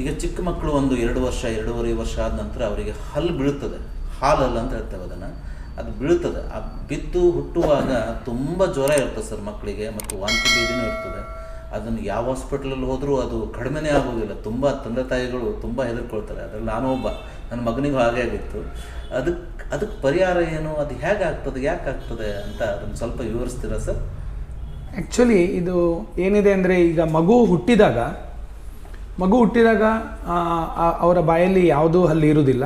ಈಗ ಚಿಕ್ಕ ಮಕ್ಕಳು ಒಂದು ಎರಡು ವರ್ಷ, ಎರಡೂವರೆ ವರ್ಷ ಆದ ನಂತರ ಅವರಿಗೆ ಹಲ್ಲು ಬೀಳ್ತದೆ. ಹಾಲಲ್ಲ ಅಂತ ಹೇಳ್ತೇವೆ ಅದನ್ನು. ಅದು ಬೀಳ್ತದೆ. ಆ ಬಿದ್ದು ಹುಟ್ಟುವಾಗ ತುಂಬ ಜ್ವರ ಇರ್ತದೆ ಸರ್ ಮಕ್ಕಳಿಗೆ ಮತ್ತು ವಾಂತಿ ಬೀದಿನೂ ಇರ್ತದೆ. ಅದನ್ನು ಯಾವ ಹಾಸ್ಪಿಟ್ಲಲ್ಲಿ ಹೋದರೂ ಅದು ಕಡಿಮೆನೇ ಆಗೋದಿಲ್ಲ. ತುಂಬ ತಂದೆ ತಾಯಿಗಳು ತುಂಬ ಹೆದರ್ಕೊಳ್ತಾರೆ. ಅದರಲ್ಲಿ ನಾನು ಒಬ್ಬ. ನನ್ನ ಮಗನಿಗೂ ಹಾಗೆ ಆಗಿತ್ತು. ಅದಕ್ಕೆ ಅದಕ್ಕೆ ಪರಿಹಾರ ಏನು? ಅದು ಹೇಗೆ ಆಗ್ತದೆ? ಯಾಕೆ ಆಗ್ತದೆ ಅಂತ ಅದನ್ನು ಸ್ವಲ್ಪ ವಿವರಿಸ್ತೀರಾ ಸರ್? ಆ್ಯಕ್ಚುಲಿ ಇದು ಏನಿದೆ ಅಂದರೆ ಈಗ ಮಗು ಹುಟ್ಟಿದಾಗ ಮಗು ಹುಟ್ಟಿದಾಗ ಅವರ ಬಾಯಲ್ಲಿ ಯಾವುದೂ ಹಲ್ಲು ಇರುವುದಿಲ್ಲ.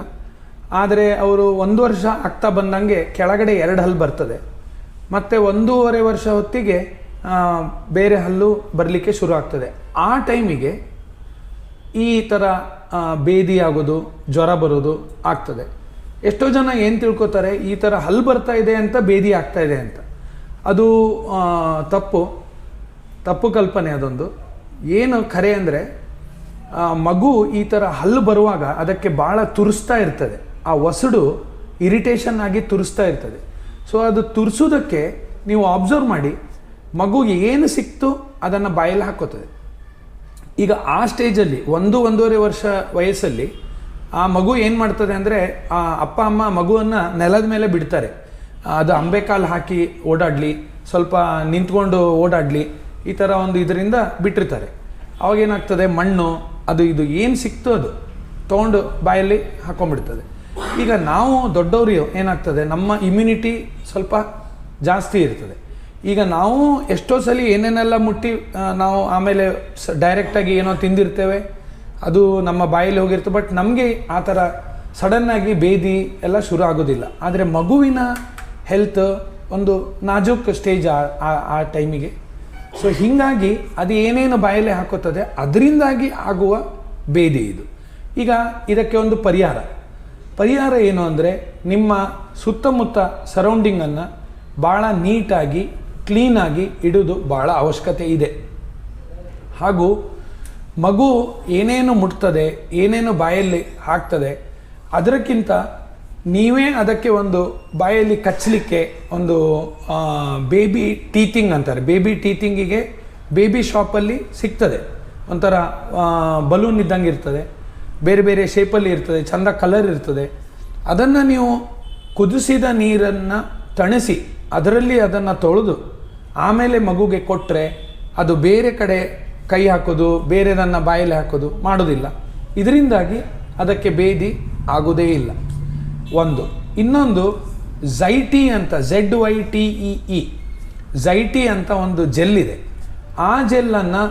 ಆದರೆ ಅವರು ಒಂದು ವರ್ಷ ಆಗ್ತಾ ಬಂದಂಗೆ ಕೆಳಗಡೆ ಎರಡು ಹಲ್ಲು ಬರ್ತದೆ. ಮತ್ತು ಒಂದೂವರೆ ವರ್ಷ ಹೊತ್ತಿಗೆ ಬೇರೆ ಹಲ್ಲು ಬರಲಿಕ್ಕೆ ಶುರು ಆಗ್ತದೆ. ಆ ಟೈಮಿಗೆ ಈ ಥರ ಬೇದಿ ಆಗೋದು, ಜ್ವರ ಬರೋದು ಆಗ್ತದೆ. ಎಷ್ಟೋ ಜನ ಏನು ತಿಳ್ಕೊತಾರೆ, ಈ ಥರ ಹಲ್ಲು ಬರ್ತಾ ಇದೆ ಅಂತ ಬೇದಿ ಆಗ್ತಾ ಇದೆ ಅಂತ. ಅದು ತಪ್ಪು. ತಪ್ಪು ಕಲ್ಪನೆ ಅದೊಂದು. ಏನು ಖರೆ ಅಂದರೆ ಮಗು ಈ ಥರ ಹಲ್ಲು ಬರುವಾಗ ಅದಕ್ಕೆ ಭಾಳ ತುರಿಸ್ತಾ ಇರ್ತದೆ. ಆ ಒಸಡು ಇರಿಟೇಷನ್ ಆಗಿ ತುರಿಸ್ತಾ ಇರ್ತದೆ. ಸೊ ಅದು ತುರಿಸೋದಕ್ಕೆ ನೀವು ಅಬ್ಸರ್ವ್ ಮಾಡಿ, ಮಗುಗೆ ಏನು ಸಿಕ್ತು ಅದನ್ನು ಬಾಯಲ್ಲಿ ಹಾಕೋತದೆ. ಈಗ ಆ ಸ್ಟೇಜಲ್ಲಿ ಒಂದು, ಒಂದೂವರೆ ವರ್ಷ ವಯಸ್ಸಲ್ಲಿ ಆ ಮಗು ಏನು ಮಾಡ್ತದೆ ಅಂದರೆ, ಆ ಅಪ್ಪ, ಅಮ್ಮ ಮಗುವನ್ನು ನೆಲದ ಮೇಲೆ ಬಿಡ್ತಾರೆ. ಅದು ಅಂಬೆಕಾಲು ಹಾಕಿ ಓಡಾಡಲಿ, ಸ್ವಲ್ಪ ನಿಂತ್ಕೊಂಡು ಓಡಾಡಲಿ, ಈ ಥರ ಒಂದು ಇದರಿಂದ ಬಿಟ್ಟಿರ್ತಾರೆ. ಅವಾಗೇನಾಗ್ತದೆ ಮಣ್ಣು ಅದು ಇದು ಏನು ಸಿಕ್ತು ಅದು ತೊಗೊಂಡು ಬಾಯಲ್ಲಿ ಹಾಕೊಂಡ್ಬಿಡ್ತದೆ. ಈಗ ನಾವು ದೊಡ್ಡವರು ಏನಾಗ್ತದೆ, ನಮ್ಮ ಇಮ್ಯುನಿಟಿ ಸ್ವಲ್ಪ ಜಾಸ್ತಿ ಇರ್ತದೆ. ಈಗ ನಾವು ಎಷ್ಟೋ ಸಲ ಏನೇನೆಲ್ಲ ಮುಟ್ಟಿ ನಾವು ಆಮೇಲೆ ಸ ಡೈರೆಕ್ಟಾಗಿ ಏನೋ ತಿಂದಿರ್ತೇವೆ, ಅದು ನಮ್ಮ ಬಾಯಲ್ಲಿ ಹೋಗಿರ್ತದೆ ಬಟ್ ನಮಗೆ ಆ ಥರ ಸಡನ್ನಾಗಿ ಬೇದಿ ಎಲ್ಲ ಶುರು ಆಗೋದಿಲ್ಲ. ಆದರೆ ಮಗುವಿನ ಹೆಲ್ತ್ ಒಂದು ನಾಜೂಕ್ ಸ್ಟೇಜ್ ಆ, ಆ- ಆ ಟೈಮಿಗೆ ಸೊ ಹೀಗಾಗಿ ಅದು ಏನೇನು ಬಾಯಲ್ಲಿ ಹಾಕುತ್ತದೆ, ಅದರಿಂದಾಗಿ ಆಗುವ ಭೇದಿ ಇದು. ಈಗ ಇದಕ್ಕೆ ಒಂದು ಪರಿಹಾರ. ಪರಿಹಾರ ಏನು ಅಂದರೆ, ನಿಮ್ಮ ಸುತ್ತಮುತ್ತ ಸರೌಂಡಿಂಗನ್ನು ಭಾಳ ನೀಟಾಗಿ ಕ್ಲೀನಾಗಿ ಇಡೋದು ಭಾಳ ಅವಶ್ಯಕತೆ ಇದೆ. ಹಾಗೂ ಮಗು ಏನೇನು ಮುಟ್ತದೆ, ಏನೇನು ಬಾಯಲ್ಲಿ ಹಾಕ್ತದೆ, ಅದಕ್ಕಿಂತ ನೀವೇ ಅದಕ್ಕೆ ಒಂದು ಬಾಯಲ್ಲಿ ಕಚ್ಚಲಿಕ್ಕೆ ಒಂದು ಬೇಬಿ ಟೀತಿಂಗ್ ಅಂತಾರೆ. ಬೇಬಿ ಟೀತಿಂಗಿಗೆ ಬೇಬಿ ಶಾಪಲ್ಲಿ ಸಿಗ್ತದೆ. ಒಂಥರ ಬಲೂನ್ ಇದ್ದಂಗೆ ಇರ್ತದೆ. ಬೇರೆ ಬೇರೆ ಶೇಪಲ್ಲಿ ಇರ್ತದೆ. ಚಂದ ಕಲರ್ ಇರ್ತದೆ. ಅದನ್ನು ನೀವು ಕುದಿಸಿದ ನೀರನ್ನು ತಣಿಸಿ, ಅದರಲ್ಲಿ ಅದನ್ನು ತೊಳೆದು, ಆಮೇಲೆ ಮಗುಗೆ ಕೊಟ್ಟರೆ ಅದು ಬೇರೆ ಕಡೆ ಕೈ ಹಾಕೋದು ಬೇರೆದನ್ನು ಬಾಯಲ್ಲಿ ಹಾಕೋದು ಮಾಡೋದಿಲ್ಲ. ಇದರಿಂದಾಗಿ ಅದಕ್ಕೆ ಬೇದಿ ಆಗೋದೇ ಇಲ್ಲ. ಒಂದು. ಇನ್ನೊಂದು ಝೈಟಿ ಅಂತ Z Y T E E ಝೈಟಿ ಅಂತ ಒಂದು ಜೆಲ್ ಇದೆ ಆ ಜೆಲ್ಲನ್ನು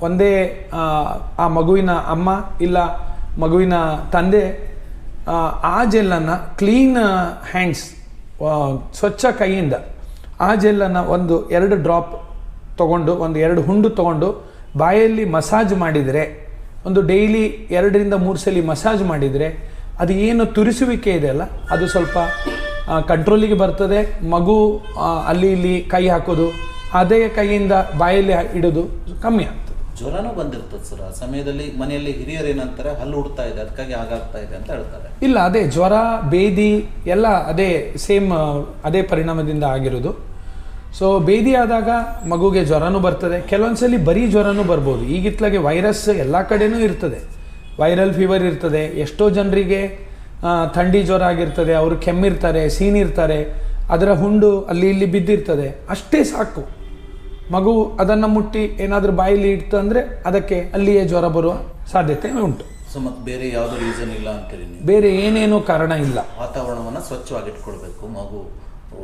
ಒಂದೇ ಆ, ಮಗುವಿನ ಅಮ್ಮ ಇಲ್ಲ ಮಗುವಿನ ತಂದೆ ಆ ಜೆಲ್ಲನ್ನು ಕ್ಲೀನ್ ಹ್ಯಾಂಡ್ಸ್ ಸ್ವಚ್ಛ ಕೈಯಿಂದ ಆ ಜೆಲ್ಲನ್ನು ಒಂದು ಎರಡು ಡ್ರಾಪ್ ತಗೊಂಡು ಒಂದು ಎರಡು ಹುಂಡು ತಗೊಂಡು ಬಾಯಲ್ಲಿ ಮಸಾಜ್ ಮಾಡಿದರೆ ಒಂದು ಡೈಲಿ ಎರಡರಿಂದ ಮೂರು ಸಲ ಮಸಾಜ್ ಮಾಡಿದರೆ ಅದು ಏನು ತುರಿಸುವಿಕೆ ಇದೆಯಲ್ಲ ಅದು ಸ್ವಲ್ಪ ಕಂಟ್ರೋಲಿಗೆ ಬರ್ತದೆ ಮಗು ಅಲ್ಲಿ ಇಲ್ಲಿ ಕೈ ಹಾಕೋದು ಅದೇ ಕೈಯಿಂದ ಬಾಯಲ್ಲಿ ಇಡೋದು ಕಮ್ಮಿ ಆಗ್ತದೆ. ಜ್ವರನೂ ಬಂದಿರ್ತದೆ ಸರ್ ಆ ಸಮಯದಲ್ಲಿ ಮನೆಯಲ್ಲಿ ಹಿರಿಯರು ಏನಂತಾರೆ ಹಲ್ಲು ಹುಡ್ತಾ ಇದೆ ಅದಕ್ಕಾಗಿ ಆಗಾಗ್ತಾ ಇದೆ ಅಂತ ಹೇಳ್ತಾರೆ. ಇಲ್ಲ ಅದೇ ಜ್ವರ ಬೇದಿ ಎಲ್ಲ ಅದೇ ಸೇಮ್ ಅದೇ ಪರಿಣಾಮದಿಂದ ಆಗಿರೋದು. ಸೊ ಬೇದಿ ಆದಾಗ ಮಗುಗೆ ಜ್ವರನೂ ಬರ್ತದೆ. ಕೆಲವೊಂದ್ಸಲಿ ಬರೀ ಜ್ವರನೂ ಬರ್ಬೋದು. ಈಗಿತ್ಲಾಗೆ ವೈರಸ್ ಎಲ್ಲ ಕಡೆನೂ ಇರ್ತದೆ. ವೈರಲ್ ಫೀವರ್ ಇರ್ತದೆ. ಎಷ್ಟೋ ಜನರಿಗೆ ಥಂಡಿ ಜ್ವರ ಆಗಿರ್ತದೆ. ಅವರು ಕೆಮ್ಮಿರ್ತಾರೆ ಸೀನಿರ್ತಾರೆ. ಅದರ ಹುಂಡು ಅಲ್ಲಿ ಇಲ್ಲಿ ಬಿದ್ದಿರ್ತದೆ. ಅಷ್ಟೇ ಸಾಕು. ಮಗು ಅದನ್ನು ಮುಟ್ಟಿ ಏನಾದರೂ ಬಾಯಲ್ಲಿ ಇಡ್ತು ಅಂದರೆ ಅದಕ್ಕೆ ಅಲ್ಲಿಯೇ ಜ್ವರ ಬರುವ ಸಾಧ್ಯತೆ ಉಂಟು. ಸೊ ಮತ್ತೆ ಬೇರೆ ಯಾವುದೋ ರೀಸನ್ ಇಲ್ಲ ಅಂತೇಳಿ ಬೇರೆ ಏನೇನೋ ಕಾರಣ ಇಲ್ಲ. ವಾತಾವರಣವನ್ನು ಸ್ವಚ್ಛವಾಗಿಟ್ಕೊಳ್ಬೇಕು. ಮಗು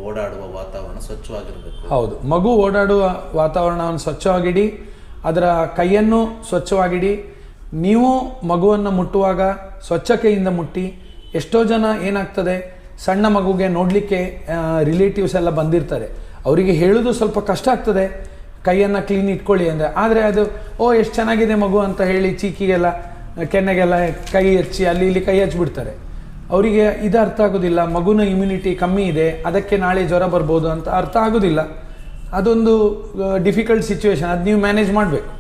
ಓಡಾಡುವ ವಾತಾವರಣ ಸ್ವಚ್ಛವಾಗಿರಬೇಕು. ಹೌದು. ಮಗು ಓಡಾಡುವ ವಾತಾವರಣವನ್ನು ಸ್ವಚ್ಛವಾಗಿಡಿ ಅದರ ಕೈಯನ್ನು ಸ್ವಚ್ಛವಾಗಿಡಿ ನೀವು ಮಗುವನ್ನು ಮುಟ್ಟುವಾಗ ಸ್ವಚ್ಛ ಕೈಯಿಂದ ಮುಟ್ಟಿ ಎಷ್ಟೋ ಜನ ಏನಾಗ್ತದೆ, ಸಣ್ಣ ಮಗುಗೆ ನೋಡಲಿಕ್ಕೆ ರಿಲೇಟಿವ್ಸ್ ಎಲ್ಲ ಬಂದಿರ್ತಾರೆ. ಅವರಿಗೆ ಹೇಳೋದು ಸ್ವಲ್ಪ ಕಷ್ಟ ಆಗ್ತದೆ. ಕೈಯನ್ನು ಕ್ಲೀನ್ ಇಟ್ಕೊಳ್ಳಿ ಅಂದರೆ. ಆದರೆ ಅದು, ಓ, ಎಷ್ಟು ಚೆನ್ನಾಗಿದೆ ಮಗು ಅಂತ ಹೇಳಿ ಚೀಕಿಗೆಲ್ಲ, ಕೆನ್ನೆಗೆಲ್ಲ ಕೈ ಹಚ್ಚಿ ಅಲ್ಲಿ ಇಲ್ಲಿ ಕೈ ಹಚ್ಚಿಬಿಡ್ತಾರೆ ಅವರಿಗೆ ಇದು ಅರ್ಥ ಆಗೋದಿಲ್ಲ. ಮಗುನ ಇಮ್ಯುನಿಟಿ ಕಮ್ಮಿ ಇದೆ. ಅದಕ್ಕೆ ನಾಳೆ ಜ್ವರ ಬರ್ಬೋದು ಅಂತ ಅರ್ಥ ಆಗೋದಿಲ್ಲ. ಅದೊಂದು ಡಿಫಿಕಲ್ಟ್ ಸಿಚುವೇಶನ್ ಅದು ನೀವು ಮ್ಯಾನೇಜ್ ಮಾಡಬೇಕು.